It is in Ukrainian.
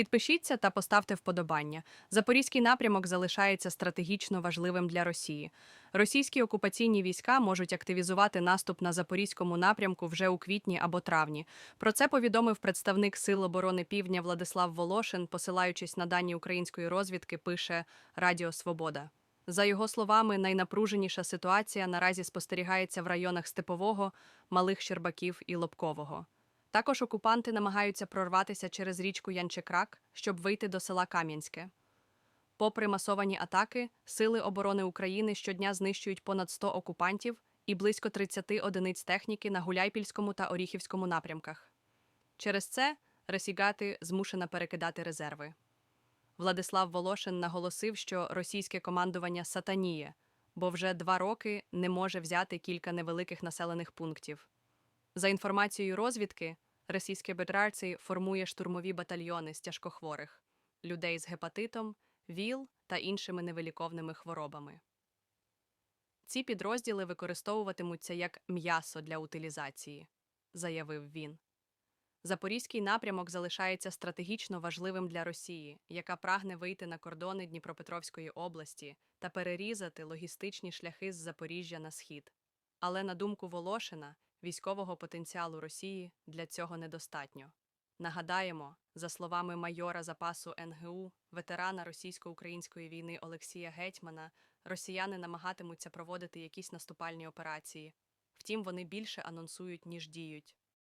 Підпишіться та поставте вподобання. Запорізький напрямок залишається стратегічно важливим для Росії. Російські окупаційні війська можуть активізувати наступ на запорізькому напрямку вже у квітні або травні. Про це повідомив представник Сил оборони Півдня Владислав Волошин, посилаючись на дані української розвідки, пише Радіо Свобода. За його словами, найнапруженіша ситуація наразі спостерігається в районах Степового, Малих Щербаків і Лобкового. Також окупанти намагаються прорватися через річку Янчекрак, щоб вийти до села Кам'янське. Попри масовані атаки, Сили оборони України щодня знищують понад 100 окупантів і близько 30 одиниць техніки на Гуляйпільському та Оріхівському напрямках. Через це Ресігати змушена перекидати резерви. Владислав Волошин наголосив, що російське командування сатаніє, бо вже два роки не може взяти кілька невеликих населених пунктів. За інформацією розвідки, російське бедрарці формує штурмові батальйони з тяжкохворих, людей з гепатитом, ВІЛ та іншими невиліковними хворобами. Ці підрозділи використовуватимуться як м'ясо для утилізації, заявив він. Запорізький напрямок залишається стратегічно важливим для Росії, яка прагне вийти на кордони Дніпропетровської області та перерізати логістичні шляхи з Запоріжжя на схід. Але на думку Волошина, військового потенціалу Росії для цього недостатньо. Нагадаємо, за словами майора запасу НГУ, ветерана російсько-української війни Олексія Гетьмана, росіяни намагатимуться проводити якісь наступальні операції. Втім, вони більше анонсують, ніж діють.